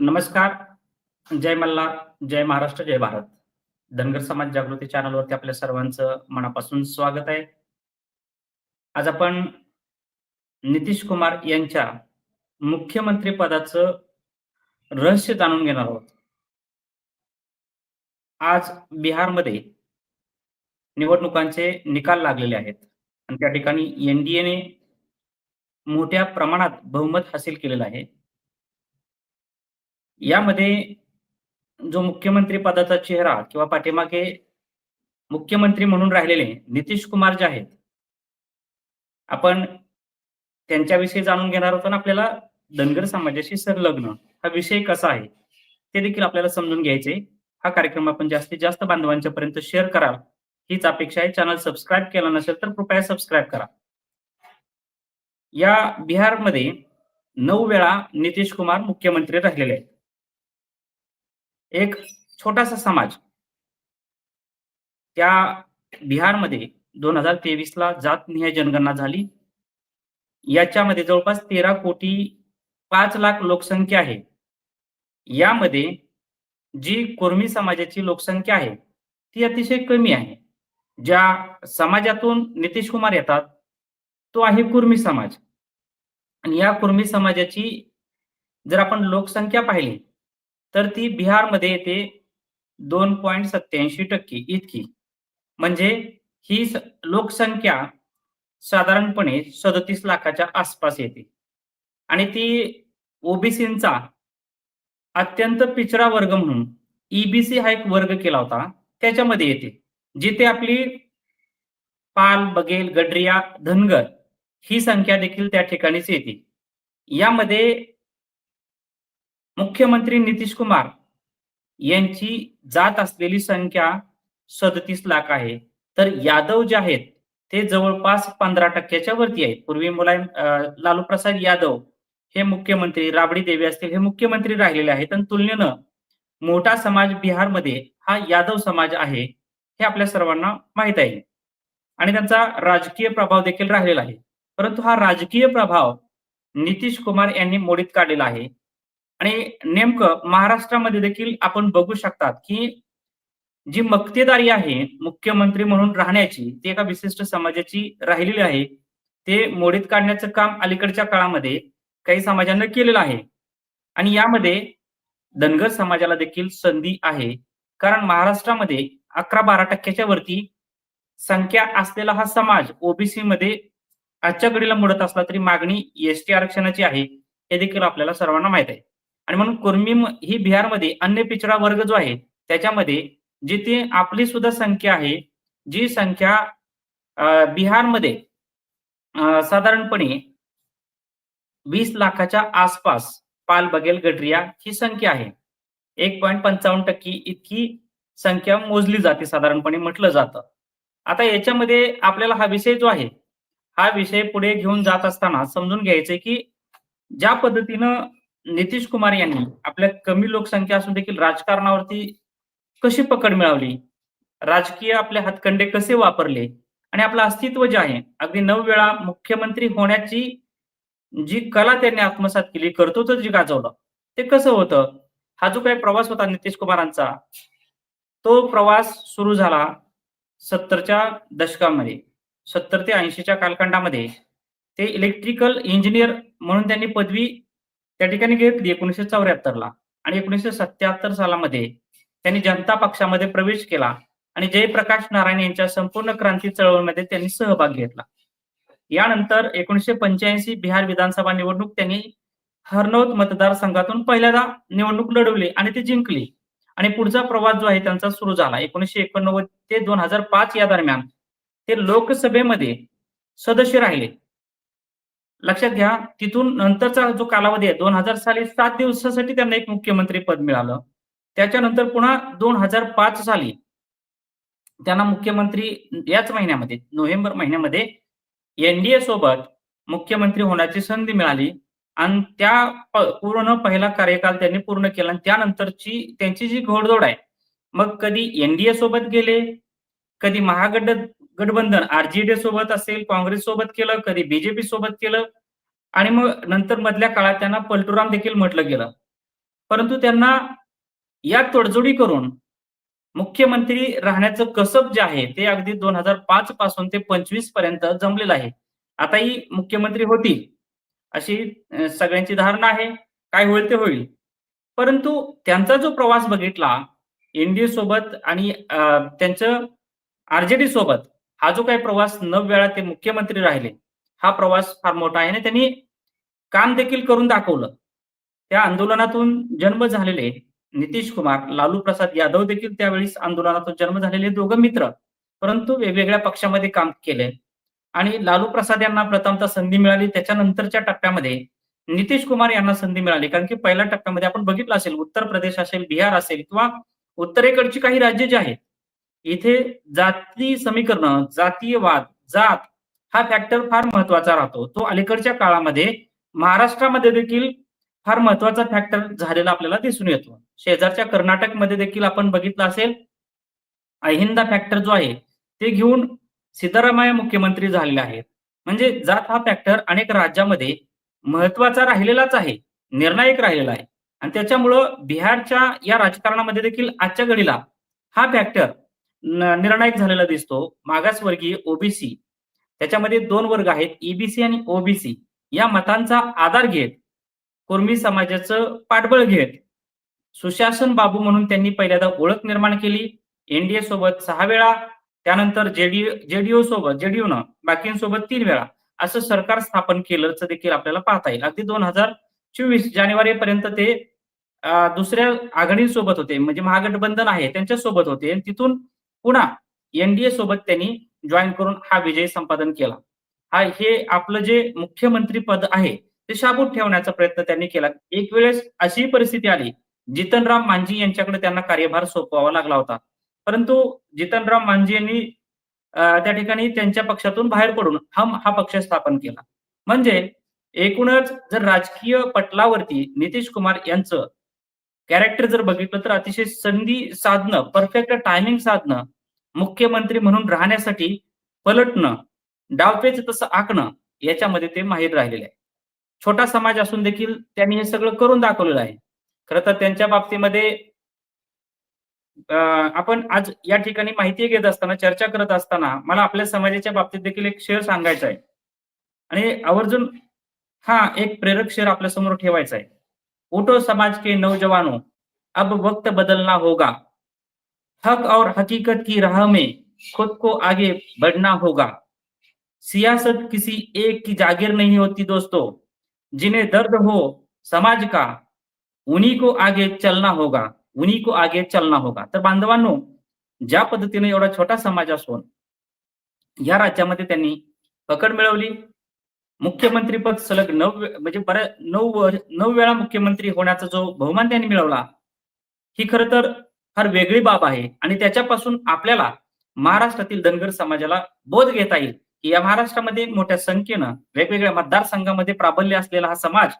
नमस्कार. जय मल्हार जय महाराष्ट्र जय भारत. धनगर समाज जागृती चॅनलवरती आपल्या सर्वांचं मनापासून स्वागत आहे. आज आपण नितीश कुमार यांच्या मुख्यमंत्री पदाचं रहस्य जाणून घेणार आहोत. आज बिहारमध्ये निवडणुकांचे निकाल लागलेले आहेत. आणि त्या ठिकाणी एनडीएने मोठ्या प्रमाणात बहुमत हासिल केलेलं आहे. यामध्ये जो मुख्यमंत्री पदाचा चेहरा किंवा पाठीमागे मुख्यमंत्री म्हणून राहिलेले नितीश कुमार जे आहेत आपण त्यांच्याविषयी जाणून घेणार होतो ना आपल्याला धनगर समाजाशी संलग्न हा विषय कसा आहे ते देखील आपल्याला समजून घ्यायचे. हा कार्यक्रम आपण जास्तीत जास्त बांधवांच्या पर्यंत शेअर कराल. हीच अपेक्षा आहे. चॅनल सबस्क्राईब केला नसेल तर कृपया सबस्क्राईब करा. या बिहारमध्ये नऊ वेळा नितीश कुमार मुख्यमंत्री राहिलेले आहेत. एक छोटासा समाज. त्या बिहारमध्ये दोन हजार तेवीस ला जातनिहाय जनगणना झाली. याच्यामध्ये जवळपास तेरा कोटी पाच लाख लोकसंख्या आहे. यामध्ये जी कुर्मी समाजाची लोकसंख्या आहे ती अतिशय कमी आहे. ज्या समाजातून नितीश कुमार येतात तो आहे कुर्मी समाज. आणि या कुर्मी समाजाची जर आपण लोकसंख्या पाहिली तर ती बिहारमध्ये येते दोन पॉईंट सत्याऐंशी टक्के इतकी. म्हणजे ही लोकसंख्या साधारणपणे सदतीस लाखाच्या आसपास येते. आणि ती ओबीसींचा अत्यंत पिचरा वर्ग म्हणून ईबीसी हा एक वर्ग केला होता त्याच्यामध्ये येते. जिथे आपली पाल बघेल गडरिया धनगर ही संख्या देखील त्या ठिकाणीच येते. यामध्ये मुख्यमंत्री नितीश कुमार यांची जात असलेली संख्या सदतीस लाख आहे. तर यादव जे आहेत ते जवळपास पंधरा टक्क्याच्या वरती आहेत. पूर्वी मुलायम लालू प्रसाद यादव हे मुख्यमंत्री राबडी देवी असतील हे मुख्यमंत्री राहिलेले आहेत. आणि तुलनेनं मोठा समाज बिहारमध्ये हा यादव समाज आहे हे आपल्या सर्वांना माहीत आहे. आणि त्यांचा राजकीय प्रभाव देखील राहिलेला आहे. परंतु हा राजकीय प्रभाव नितीश कुमार यांनी मोडीत काढलेला आहे. आणि नेमकं महाराष्ट्रामध्ये देखील आपण बघू शकतात की जी मक्तेदारी आहे मुख्यमंत्री म्हणून राहण्याची ती एका विशिष्ट समाजाची राहिलेली आहे ते मोडीत काढण्याचं काम अलीकडच्या काळामध्ये काही समाजांना केलेलं आहे. आणि यामध्ये धनगर समाजाला देखील संधी आहे. कारण महाराष्ट्रामध्ये अकरा बारा टक्क्याच्या वरती संख्या असलेला हा समाज ओबीसी मध्ये आजच्या घडीला मोडत असला तरी मागणी एसटी आरक्षणाची आहे हे देखील आपल्याला सर्वांना माहीत आहे. आणि म्हणून कुर्मी ही बिहारमध्ये अन्य पिछडा वर्ग जो आहे त्याच्यामध्ये जिथे आपली सुद्धा संख्या आहे जी संख्या बिहारमध्ये साधारणपणे वीस लाखाच्या आसपास पाल बघेल गडरिया ही संख्या आहे. एक पॉईंट पंचावन्न टक्के इतकी संख्या मोजली जाते साधारणपणे म्हटलं जातं. आता याच्यामध्ये आपल्याला हा विषय जो आहे हा विषय पुढे घेऊन जात असताना समजून घ्यायचंय की ज्या पद्धतीनं नितीश कुमार यांनी आपल्या कमी लोकसंख्या असून देखील राजकारणावरती कशी पकड मिळवली? राजकीय आपले हातखंडे कसे वापरले? आणि आपलं अस्तित्व जे आहे अगदी नऊ वेळा मुख्यमंत्री होण्याची जी कला त्यांनी आत्मसात केली कर्तृत्व जे गाजवलं ते कसं होतं? हा जो काही प्रवास होता नितीश कुमारांचा तो प्रवास सुरू झाला सत्तरच्या दशकामध्ये. सत्तर ते ऐंशीच्या कालखंडामध्ये ते इलेक्ट्रिकल इंजिनियर म्हणून त्यांनी पदवी त्या ठिकाणी घेतली एकोणीसशे चौऱ्याहत्तरला. आणि एकोणीसशे सत्याहत्तर सालामध्ये त्यांनी जनता पक्षामध्ये प्रवेश केला आणि जयप्रकाश नारायण यांच्या संपूर्ण क्रांती चळवळीमध्ये त्यांनी सहभाग घेतला. यानंतर एकोणीसशे पंच्याऐंशी बिहार विधानसभा निवडणूक त्यांनी हरनौत मतदारसंघातून पहिल्यांदा निवडणूक लढवली आणि ती जिंकली. आणि पुढचा प्रवास जो आहे त्यांचा सुरू झाला. एकोणीसशे एकोणनव्वद ते दोन हजार पाच या दरम्यान ते लोकसभेमध्ये सदस्य राहिले. लक्षात घ्या तिथून नंतरचा जो कालावधी आहे दोन हजार साली सात दिवसासाठी त्यांना एक मुख्यमंत्री पद मिळालं. त्याच्यानंतर पुन्हा दोन हजार पाच साली त्यांना मुख्यमंत्री याच महिन्यामध्ये नोव्हेंबर महिन्यामध्ये एनडीए सोबत मुख्यमंत्री होण्याची संधी मिळाली. आणि त्या पूर्ण पहिला कार्यकाल त्यांनी पूर्ण केला. आणि त्यानंतरची त्यांची जी घोडदौड आहे मग कधी एनडीए सोबत गेले कधी महागड गठबंधन आरजेडी सोबत असेल काँग्रेस सोबत केलं कधी बीजेपी सोबत केलं आणि मग नंतर मधल्या काळात त्यांना पलटुराम देखील म्हटलं गेलं. परंतु त्यांना या तडजोडी करून मुख्यमंत्री राहण्याचं कसब जे आहे ते अगदी दोन हजार पाच पासून ते पंचवीसपर्यंत जमलेलं आहे. आता ही मुख्यमंत्री होतील अशी सगळ्यांची धारणा आहे. काय होईल ते होईल. परंतु त्यांचा जो प्रवास बघितला एनडीए सोबत आणि त्यांचं आरजेडी सोबत हा जो काही प्रवास नऊ वेळा ते मुख्यमंत्री राहिले हा प्रवास फार मोठा आहे. आणि त्यांनी काम देखील करून दाखवलं. त्या आंदोलनातून जन्म झालेले नितीश कुमार लालू प्रसाद यादव देखील त्यावेळी आंदोलनातून जन्म झालेले दोघं मित्र परंतु वेगवेगळ्या पक्षामध्ये काम केले. आणि लालू प्रसाद यांना प्रथमतः संधी मिळाली त्याच्यानंतरच्या टप्प्यामध्ये नितीश कुमार यांना संधी मिळाली. कारण की पहिल्या टप्प्यामध्ये आपण बघितलं असेल उत्तर प्रदेश असेल बिहार असेल किंवा उत्तरेकडची काही राज्य जी आहेत इथे जाती समीकरण जातीयवाद जात हा फॅक्टर फार महत्त्वाचा राहतो. तो अलीकडच्या काळामध्ये महाराष्ट्रामध्ये देखील फार महत्त्वाचा फॅक्टर झालेला आपल्याला दिसून येतो. शेजारच्या कर्नाटकमध्ये देखील आपण बघितलं असेल अहिंदा फॅक्टर जो आहे ते घेऊन सिद्धरामय्या मुख्यमंत्री झालेले आहेत. म्हणजे जात हा फॅक्टर अनेक राज्यामध्ये महत्त्वाचा राहिलेलाच आहे निर्णायक राहिलेला आहे. आणि त्याच्यामुळं बिहारच्या या राजकारणामध्ये देखील आजच्या घडीला हा फॅक्टर निर्णायक झालेला दिसतो. मागासवर्गीय ओबीसी त्याच्यामध्ये दोन वर्ग आहेत ईबीसी आणि ओबीसी या मतांचा आधार घेत कुर्मी समाजाचं पाठबळ घेत सुशासन बाबू म्हणून त्यांनी पहिल्यांदा ओळख निर्माण केली. एनडीए सोबत सहा वेळा त्यानंतर जेडीयू जेडीयू सोबत जेडीयूनं बाकींसोबत तीन वेळा. असं सरकार स्थापन केल्याचं देखील आपल्याला पाहता येईल. अगदी दोन हजार चोवीस जानेवारी पर्यंत ते दुसऱ्या आघाडीसोबत होते. म्हणजे महागठबंधन आहे त्यांच्यासोबत होते. आणि तिथून पुन्हा एनडीए सोबत त्यांनी जॉईन करून हा विजय संपादन केला. हा हे आपलं जे मुख्यमंत्री पद आहे ते शाबूत ठेवण्याचा प्रयत्न त्यांनी केला. एक वेळेस अशी परिस्थिती आली जितनराम मांझी यांच्याकडे त्यांना कार्यभार सोपवावा लागला होता. परंतु जितनराम मांझी यांनी त्या ठिकाणी त्यांच्या पक्षातून बाहेर पडून हम हा पक्ष स्थापन केला. म्हणजे एकूणच जर राजकीय पटलावरती नितीश कुमार यांचं कॅरेक्टर जर बघितलं तर अतिशय संधी साधणं परफेक्ट टायमिंग साधणं मुख्यमंत्री म्हणून राहण्यासाठी पलटणं डावपेच तसं आखणं याच्यामध्ये ते माहीर राहिलेले आहे. छोटा समाज असून देखील त्यांनी हे सगळं करून दाखवलेलं आहे. खरं तर त्यांच्या बाबतीमध्ये आपण आज या ठिकाणी माहिती घेत असताना चर्चा करत असताना मला आपल्या समाजाच्या बाबतीत देखील एक शेअर सांगायचा आहे. आणि आवर्जून हा एक प्रेरक शेअर आपल्यासमोर ठेवायचा आहे. उठो समाज के नौजवानों, अब वक्त बदलना होगा। हक और हकीकत की राह में खुद को आगे बढ़ना होगा। सियासत किसी एक की जागीर नहीं होती दोस्तों। जिन्हें दर्द हो समाज का, उन्हीं को आगे चलना होगा, उन्हीं को आगे चलना होगा। तर बांधवांनो, ज्या पद्धतीने एवढा छोटा समाज असून या राज्यामध्ये त्यांनी पकड मिळवली मुख्यमंत्रीपद सलग नऊ म्हणजे बऱ्या नऊ वर- नऊ वेळा मुख्यमंत्री होण्याचा जो बहुमान त्यांनी मिळवला ही खरं तर फार वेगळी बाब आहे. आणि त्याच्यापासून आपल्याला महाराष्ट्रातील धनगर समाजाला बोध घेता येईल. की या महाराष्ट्रामध्ये मोठ्या संख्येनं वेगवेगळ्या मतदारसंघामध्ये प्राबल्य असलेला हा समाज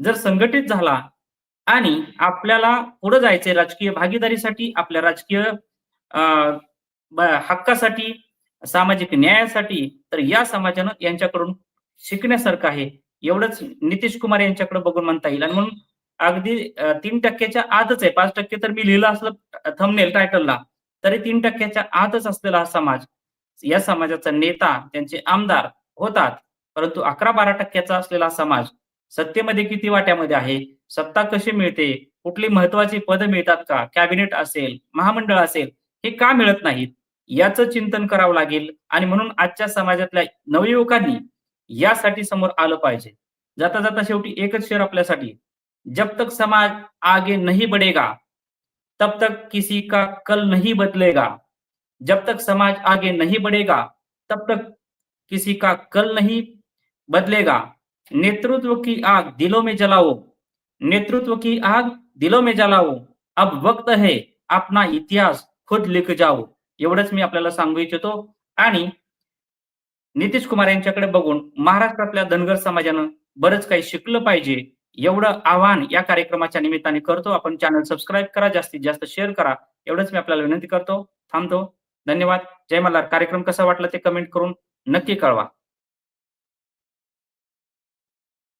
जर संघटित झाला आणि आपल्याला पुढे जायचंय राजकीय भागीदारीसाठी आपल्या राजकीय अं, हक्कासाठी सामाजिक न्यायासाठी तर या समाजानं यांच्याकडून शिकण्यासारखं आहे. एवढंच नितीश कुमार यांच्याकडे बघून म्हणता येईल. आणि म्हणून अगदी तीन टक्क्याच्या आतच आहे. पाच टक्के तर मी लिहिलं असलं थंबनेल टायटलला तरी तीन टक्क्याच्या आतच असलेला हा समाज या समाजाचा नेता त्यांचे आमदार होतात. परंतु अकरा बारा टक्क्याचा असलेला समाज सत्तेमध्ये किती वाट्यामध्ये आहे? सत्ता कशी मिळते? कुठली महत्वाची पदं मिळतात का? कॅबिनेट असेल महामंडळ असेल हे का मिळत नाहीत? याचं चिंतन करावं लागेल. आणि म्हणून आजच्या समाजातल्या नवयुवकांनी यासाठी समोर आलं पाहिजे. जाता जाता शेवटी एकच शेर आपल्यासाठी. जब तक समाज आगे नहीं बढ़ेगा तब तक किसी का कल नहीं बदलेगा. जब तक समाज आगे नहीं बढ़ेगा तब तक किसी का कल नहीं बदलेगा. नेतृत्व की आग दिलों में जलाओ. नेतृत्व की आग दिलों में जलाओ. अब वक्त है अपना इतिहास खुद लिख जाओ. एवढंच मी आपल्याला सांगू इच्छितो. आणि नितीश कुमार यांच्याकडे बघून महाराष्ट्रातल्या धनगर समाजानं बरंच काही शिकलं पाहिजे एवढं आव्हान या कार्यक्रमाच्या निमित्ताने करतो. आपण चॅनल सबस्क्राईब करा जास्तीत जास्त शेअर करा. एवढंच मी आपल्याला विनंती करतो. थांबतो. धन्यवाद. जय मल्हार. कार्यक्रम कसा वाटला ते कमेंट करून नक्की कळवा.